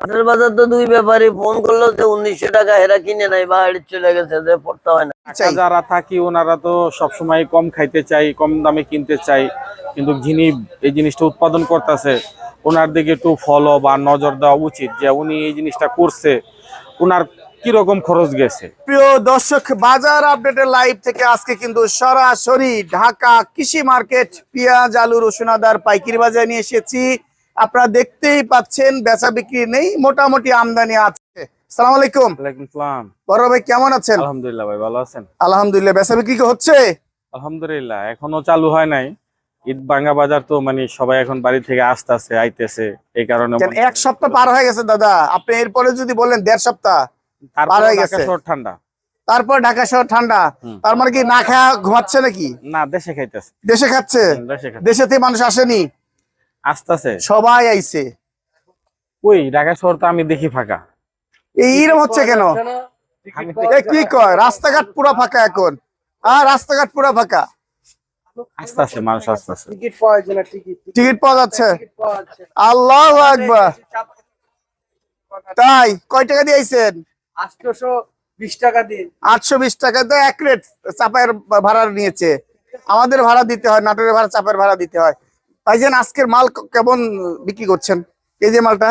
হাটের বাজার তো দুই ব্যাপারী ফোন করল যে উনিশশো টাকা হেরা কিনে নাই বাড়ি চলে গেছে যে পড়তে হয় না। যারা থাকি ওনারা তো সবসময় কম খাইতে চাই কম দামে কিনতে চাই কিন্তু যিনি এই জিনিসটা উৎপাদন করতেছে ওনার দিকে একটু ফলো বা নজর দেওয়া উচিত যে উনি এই জিনিসটা করছে ওনার কীরকম খরচ গেছে। প্রিয় দর্শক বাজার আপডেটের লাইভ থেকে আজকে কিন্তু সরাসরি ঢাকা কৃষি মার্কেট পেঁয়াজ আলু রসুন আদার পাইকারি বাজারে নিয়ে এসেছি। আপনারা দেখতেই পাচ্ছেন বেচা বিক্রি নেই মোটামুটি আমদানি আছে। সালাম আলাইকুম। বড় ভাই কেমন আছেন? আলহামদুলিল্লাহ ভাই ভালো আছেন? আলহামদুলিল্লাহ বেচা বিক্রি হচ্ছে? আলহামদুলিল্লাহ এখনও চালু হয় নাই। ঈদ বাঙ্গা বাজার তো মানে সবাই এখন বাড়ি থেকে আসতেছে আইতেছে এই কারণে এক সপ্তাহ পার হয়ে গেছে দাদা। আপনি এরপরে যদি বলেন দেড় সপ্তাহ পার হয়ে গেছে। ঠান্ডা। তারপর ঢাকা শহর ঠান্ডা। তার মানে কি না খাওয়া ঘুমাচ্ছে নাকি? না দেশে খাইতেছে। দেশে খাচ্ছে? দেশে থেকে মানুষ আসেনি? আসতেছে? সবাই আইছে। ওই ঢাকা শহর তো আমি দেখি ফাঁকা। এইরকম হচ্ছে কেন? কি কয়? রাস্তাঘাট পুরা ফাঁকা এখন। আর রাস্তাঘাট পুরা ফাঁকা। মানুষ টিকিট পাওয়া যায় না টিকিট। টিকিট পাওয়া যাচ্ছে। আল্লাহ তাই কয় টাকা দিয়ে আইছেন? টাকা দিন আটশো বিশ টাকা তো এক রেট চাপায়ের ভাড়া নিয়েছে। আমাদের ভাড়া দিতে হয় নাটোরের ভাড়া চাপের ভাড়া দিতে হয়। ভাইজান আজকের মাল কেমন বিক্রি করছেন? এই যে মালটা।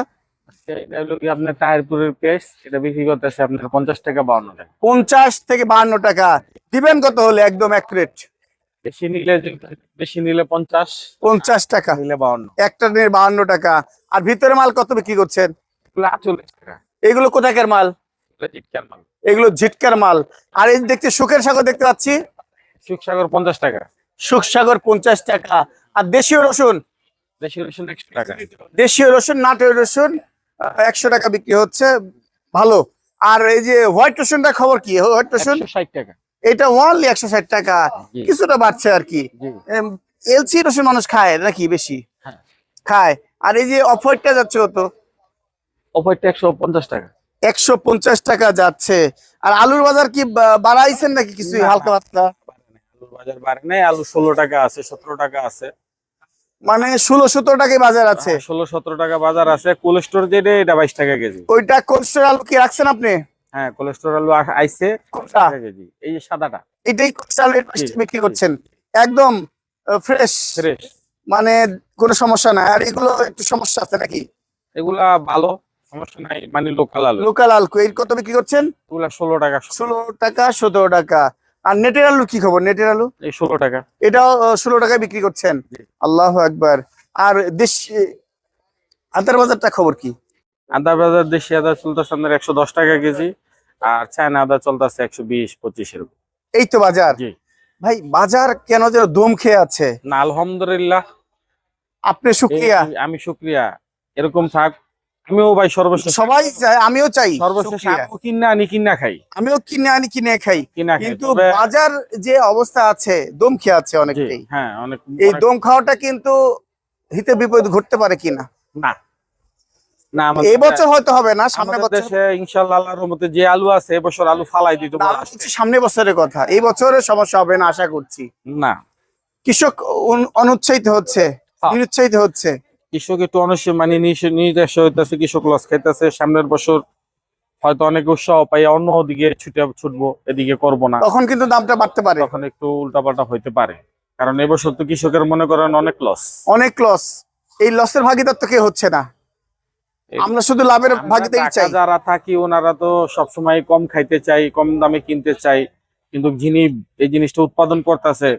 আপনার টায়ারপুরের পেস এটা বিক্রি করতেছে আপনার পঞ্চাশ টাকা বাউন্ন টাকা। পঞ্চাশ থেকে বাহান্ন টাকা। দিবেন কত হলে? একদম এক রেট বেশি নিলে বেশি নিলে পঞ্চাশ পঞ্চাশ টাকা। নিলে বাউন্ন। একটা নিয়ে বাহান্ন টাকা। আর ভিতরে মাল কত বিক্রি করছেন? টাকা। এগুলো কোথাকার মাল? এগুলো মাল। এগুলো ঝিটকার মাল। আর এই দেখতে সুখের সাগর দেখতে পাচ্ছি। সুখসাগর পঞ্চাশ টাকা। সুখ সাগর পঞ্চাশ টাকা। আর দেশীয় রসুন? দেশি রসুন একশো টাকা। দেশীয় রসুন নাটোর রসুন একশো টাকা বিক্রি হচ্ছে। ভালো। আর এই যে হোয়াইট রসুনটা খবর কি? হোয়াইট রসুন? ষাট টাকা। এটা ওয়ানলি একশো ষাট টাকা। কিছুটা বাড়ছে আর কি। এলসি রসুন মানুষ খায় নাকি বেশি? হ্যাঁ। খায়। আর এই যে অফ হোয়াইটটা যাচ্ছে কত? ওপরটা একশো পঞ্চাশ টাকা। একশো পঞ্চাশ টাকা যাচ্ছে। আর আলুর বাজার কি বাড়াইছেন নাকি কিছু হালকা পাতলা? আলুর বাজার বাড়ে নাই আলু ষোলো টাকা আছে সতেরো টাকা আছে। মানে ষোলো সতেরো টাকায় বাজার আছে? ষোলো সতেরো টাকা বাজার আছে। কোলেস্টোর যেটা এটা বাইশ টাকা কেজি। ওইটা কোলেস্টোর আলু কি রাখছেন আপনি? হ্যাঁ কোলেস্টোর আলু আইছে কেজি। এই যে সাদাটা। এটাই বিক্রি করছেন। একদম ফ্রেশ ফ্রেশ মানে কোনো সমস্যা নাই। আর এগুলো একটু সমস্যা আছে নাকি? এগুলা ভালো সমস্যা নাই। মানে লোকাল আলু। লোকাল আলু। এই কত বিক্রি করছেন? এগুলা ষোলো টাকা ষোলো টাকা সতেরো টাকা। আর নেটের আলু কি খবর? নেটের আলু? ষোলো টাকা। এটাও ষোলো টাকায় বিক্রি করছেন? আল্লাহ একবার আর দেশ আদার বাজারটা খবর কি? আদা বাজার দেশি আদা চলতেছে আপনার একশো দশ টাকা কেজি আর চায়না আদা চলতেছে একশো বিশ পঁচিশ এরকম। এই তো বাজার। ভাই বাজার কেন যেন দম খেয়ে আছে? না আলহামদুলিল্লাহ। আপনি শুক্রিয়া। আমি শুক্রিয়া। এরকম থাক আমিও ভাই সর্বশেষ সবাই আমিও চাই। সর্বশেষ। আমিও কিনা আনি কিনা খাই। আমিও কিনে আনি কিনে খাই। কিনা কিন্তু বাজার যে অবস্থা আছে দম খেয়ে আছে অনেকটাই। হ্যাঁ অনেক এই দম খাওয়াটা কিন্তু হিতে বিপরীত ঘটতে পারে কিনা না? না। এই বছর হয়তো হবে না সামনে দেশে আল্লাহর রহমতে যে আলু আছে এবছর আলু ফালাই দিতে না, সামনে বছরের কথা। এই বছরের সমস্যা হবে না আশা করছি। না। কৃষক অনুৎসাহিত হচ্ছে হ্যাঁ। নিরুৎসাহিত হচ্ছে। কৃষক একটু অনেক মানে নিরাশ হইতেছে কৃষক লস খাইতেছে। সামনের বছর হয়তো অনেক উৎসাহ পাই অন্য দিকে ছুটে ছুটবো এদিকে করব না। তখন কিন্তু দামটা বাড়তে পারে। তখন একটু উল্টাপাল্টা হইতে পারে। কারণ এবছর তো কৃষকের মনে করেন অনেক লস অনেক লস এই লসের ভাগিদার তো কেউ হচ্ছে না। আমরা শুধু লাভের ভাগিদারি চাই। যারা থাকি ওনারা তো সবসময় কম খাইতে চাই কম দামে কিনতে চাই। কিন্তু যিনি এই জিনিসটা উৎপাদন করতেছে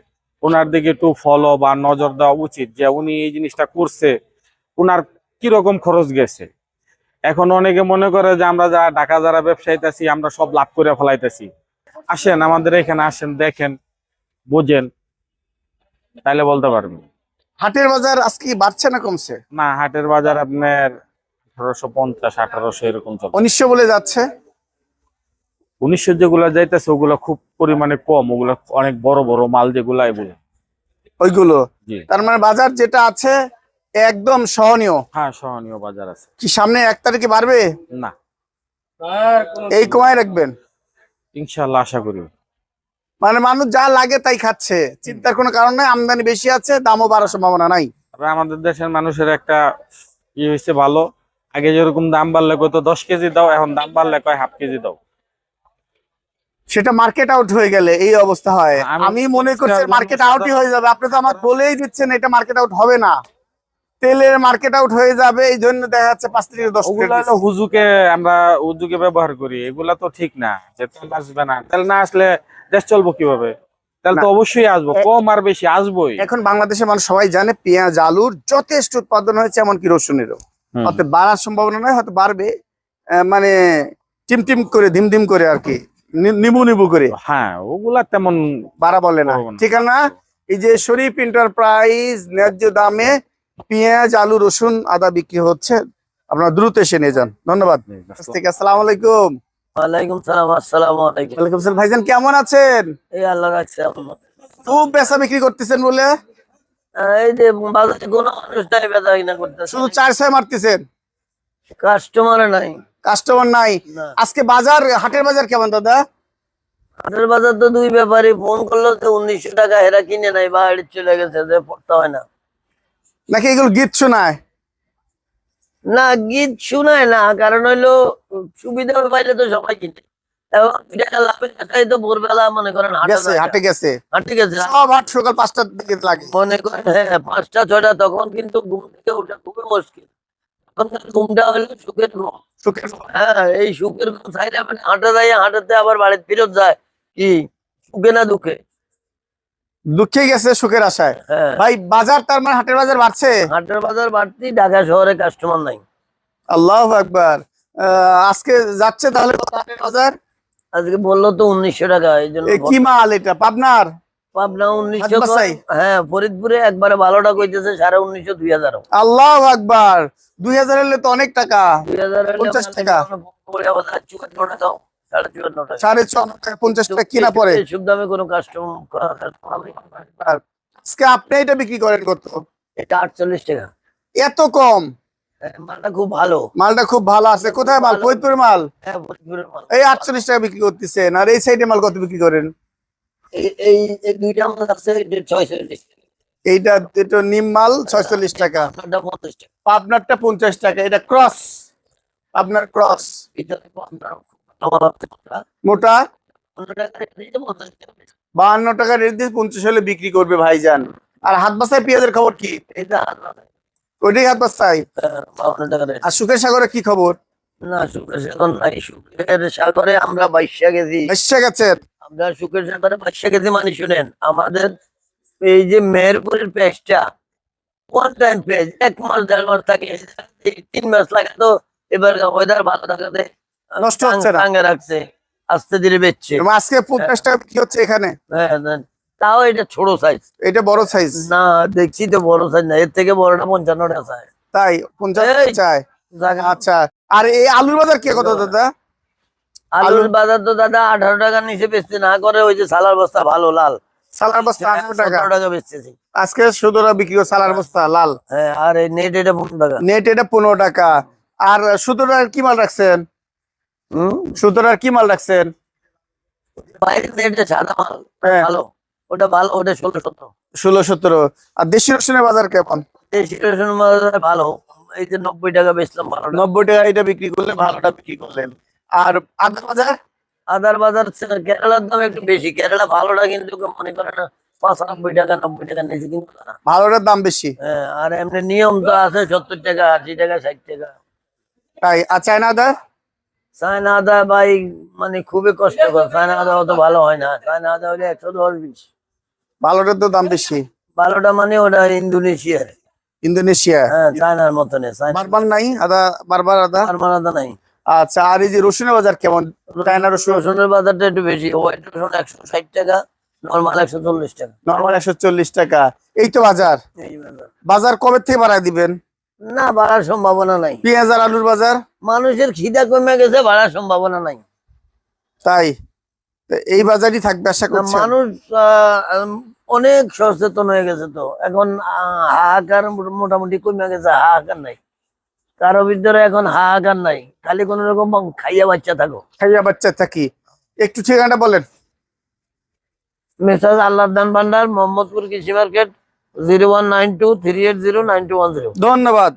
ওনার দিকে একটু ফলো বা নজর দেওয়া উচিত যে উনি এই জিনিসটা করছে। ওনার কীরকম খরচ গেছে? এখন অনেকে মনে করে যে আমরা যারা ঢাকা যারা ব্যবসায়ীতে আছি আমরা সব লাভ করে ফেলাইতেছি। আসেন আমাদের এখানে আসেন দেখেন বুঝেন তাইলে বলতে পারবেন হাটের বাজার আজকে বাড়ছে না কমছে? না হাটের বাজার আপনার আঠারোশো পঞ্চাশ আঠারোশো এরকম উনিশশো বলে যাচ্ছে। উনিশশো যেগুলা যাইতেছে ওগুলা খুব পরিমাণে কম ওগুলা অনেক বড় বড় মাল যেগুলা এগুলো। ওইগুলো? তার মানে বাজার যেটা আছে একদম সহনীয়। হ্যাঁ সহনীয় বাজার আছে। কি সামনে এক তারিখে বাড়বে? না। এই কমায় রাখবেন। ইনশাল্লাহ আশা করি। মানে মানুষ যা লাগে তাই খাচ্ছে। চিন্তার কোনো কারণ নাই আমদানি বেশি আছে দামও বাড়ার সম্ভাবনা নাই। আমাদের দেশের মানুষের একটা ই হয়েছে ভালো। আগে যেরকম দাম বাড়লে কত দশ কেজি দাও এখন দাম বাড়লে কয় হাফ কেজি দাও। সেটা মার্কেট আউট হয়ে গেলে এই অবস্থা হয়। আমি- আমি মনে করছি মার্কেট আউটই হয়ে যাবে। আপনি তো আমার বলেই দিচ্ছেন এটা মার্কেট আউট হবে না। তেলের মার্কেট আউট হয়ে যাবে এই জন্য দেখা যাচ্ছে পাঁচ থেকে দশ হুজুকে আমরা হুজুকে ব্যবহার করি এগুলা তো ঠিক না যে তেল আসবে না। তেল না আসলে দেশ চলবো কীভাবে? তেল তো অবশ্যই আসব কম আর বেশি আসবোই। এখন বাংলাদেশের মানুষ সবাই জানে পেঁয়াজ আলুর যথেষ্ট উৎপাদন হয়েছে এমনকি রসুনেরও। হুম। বাড়ার সম্ভাবনা নয় হয়তো বাড়বে মানে টিম টিম করে করে আর কি নিবু নিবু করে। হ্যাঁ ওগুলা তেমন বাড়া বলে না। বলব না। ঠিক না এই যে শরীফ এন্টারপ্রাইজ ন্যায্য দামে পেঁয়াজ আলু রসুন আদা বিক্রি হচ্ছে। আপনারা দ্রুত এসে নিয়ে যান। ধন্যবাদ। থেকে আসসালামু আলাইকুম। ওয়ালাইকুম সালাম আসসালামু আলাইকুম। ওয়ালাইকুম আসসালাম ভাইজান কেমন আছেন? এই আল্লাহ রাখছে খুব বেচা বিক্রি করতেছেন বলে? এই যে বাজারে কোনো মানুষটাই বেচা কিনা করতেছে। শুধু চার ছয় মারতেছেন? কাস্টমার নাই। কাস্টমার নাই। আজকে বাজার হাটের বাজার কেমন দাদা? হাটের বাজার তো দুই ব্যাপারী ফোন করল তো উনিশশো টাকা হেরা কিনে নাই বাইরে চলে গেছে যে পড়তে হয় না। নাকি এগুলো গীত শোনায়? না গীত শোনায় না কারণ হইল সুবিধা পাইলে তো সবাই কিনে হ্যাঁ পাঁচটা ছয়টা তখন কিন্তু ঘুম থেকে ওঠা খুবই মুশকিল। ঘুমটা হলো সুখের সুখের হ্যাঁ এই সুখের ঘুম মানে হাঁটা যায় হাঁটাতে আবার বাড়িতে ফেরত যায়। কি? সুখে না দুঃখে? দুঃখে গেছে সুখের আশায়। হ্যাঁ। ভাই বাজার তার মানে হাটের বাজার বাড়ছে? হাটের বাজার বাড়তি ঢাকা শহরে কাস্টমার নাই। আল্লাহ একবার আজকে যাচ্ছে তাহলে হাটের বাজার? আজকে বলল তো উনিশশো টাকা এই জন্য কি মাল এটা? পাবনার? পাবনা উনিশশো? হ্যাঁ ফরিদপুরে একবারে ভালোটা কইতেছে সাড়ে উনিশশো দুই হাজার আল্লাহ একবার দুই হাজার হলে তো অনেক টাকা। দুই হাজার হলে 50 মানে টাকা। পরে আবার চুয়ান্ন টাকা। সাড়ে চুয়ান্ন টাকা সাড়ে ছ টাকা পঞ্চাশ টাকা কিনা পরে এসব দামে কোনো কাস্টমার আজকে আপনি এটা বিক্রি করেন কত? এটা আটচল্লিশ টাকা। এত কম? হ্যাঁ, মালটা খুব ভালো। মালটা খুব ভালো আছে। কোথায় মাল? ভালো। ফরিদপুর মাল? হ্যাঁ ফরিদপুরের মাল। এই আটচল্লিশ টাকা বিক্রি করতেছেন। আর এই সাইডে মাল কত বিক্রি করেন? এই- এই দুইটা মাল আছে ছয়চল্লিশ এইটা এটা নিম মাল ছয়চল্লিশ টাকা। আপনারটা পঞ্চাশ টাকা। এটা ক্রস। আপনার ক্রস। মোটা? বাহান্ন টাকা রেট দিয়ে পঞ্চাশ হলে বিক্রি করবে ভাইজান। আর হাত বাসায় পেঁয়াজের খবর কি? ওইটাই হাত বাসায় আর সুখের সাগরে কি খবর? না সুখের সাগর নাই। সুখের সাগরে আমরা বাইশা গেছি। এসে গেছেন আমরা সুখের সাগরে বাইশা গেছি মানে শুনেন আমাদের এই যে মেহেরপুরের পেঁয়াজটা ওয়ান টাইম পেঁয়াজ এক মাস দেড় মাস থাকে তিন মাস লাগে তো এবার ওয়েদার ভালো থাকাতে নষ্ট হচ্ছে না। টাঙ্গে রাখছে আস্তে ধীরে বেচছে আজকে পঞ্চাশ টাকা হচ্ছে এখানে। হ্যাঁ, হ্যাঁ, তাও এটা ছোট সাইজ এটা বড় সাইজ না দেখছি তো বড় সাইজ না। এর থেকে বড়টা পঞ্চান্ন টাকা চায় তাই? পঞ্চাশ এই। চায় আচ্ছা। আর এই আলুর বাজার কে কত দাদা? আলুর বাজার তো দাদা আঠারো টাকার নিচে বেচতে না করে ওই যে সালার বস্তা ভালো লাল। সালার বস্তা আঠারো টাকা। টাকা বেচতেছি। আজকে সুতরা বিক্রি সালার বস্তা লাল। হ্যাঁ আর এই নেট এটা পনেরো টাকা। নেট এটা পনেরো টাকা। আর কি মাল রাখছেন? হুম? সুতরার কি মাল রাখছেন? হ্যাঁ। ভালো। ওটা ভালো ওটা ষোলো সতেরো ষোলো সতেরো আর দেশি রসুনের বাজার কেমন? এই সিচুয়েশন বাজার ভালো। এই যে নব্বই টাকা বেচলাম ভালো নব্বই টাকা এটা বিক্রি করলেন ভালোটা বিক্রি করলেন। আর আদা বাজার? আদার বাজার কেরালার দাম একটু বেশি। কেরালা ভালোটা কিন্তু মনে করে না পঁচানব্বই টাকা নব্বই টাকা নিচে কিন্তু ভালোটার দাম বেশি? হ্যাঁ আর এমনি নিয়ম তো আছে সত্তর টাকা আশি টাকা ষাট টাকা। তাই আর চায়না আদা? চায়না আদা ভাই মানে খুবই কষ্টকর চায়না আদা অত ভালো হয় না। চায়না আদা হলে একশো দশ বিশ। ভালোটার তো দাম বেশি। ভালোটা মানে ওটা ইন্দোনেশিয়ার। ইন্দোনেশিয়া? হ্যাঁ চায়নার মতনে। বারবার নাই? আদা বারবার আদা? আদা নাই। আচ্ছা আর এই যে রসুনের বাজার কেমন? চায়না রসুন? রসুনের বাজারটা একটু বেশি। হোয়াইট রসুন একশো ষাট টাকা নর্মাল একশো চল্লিশ টাকা। নর্মাল একশো চল্লিশ টাকা। এই তো বাজার। বাজার। বাজার কবে থেকে বাড়ায় দিবেন? না বাড়ার সম্ভাবনা নাই। পেঁয়াজ আর আলুর বাজার? মানুষের খিদা কমে গেছে বাড়ার সম্ভাবনা নাই। তাই? এই বাজারই থাকবে আশা করছি। মানুষ অনেক সচেতন হয়ে গেছে তো। এখন হাহাকার মোটামুটি কমে গেছে হাহাকার নাই। কারও ভিতরে এখন হাহাকার নাই। খালি কোন রকম খাইয়া বাচ্চা থাকো। খাইয়া বাচ্চা থাকি। একটু ঠিকানাটা বলেন। মেসাজ আল্লাহ দান ভান্ডার মোহাম্মদপুর কৃষি market zero one nine two three eight zero nine two one zero. ধন্যবাদ।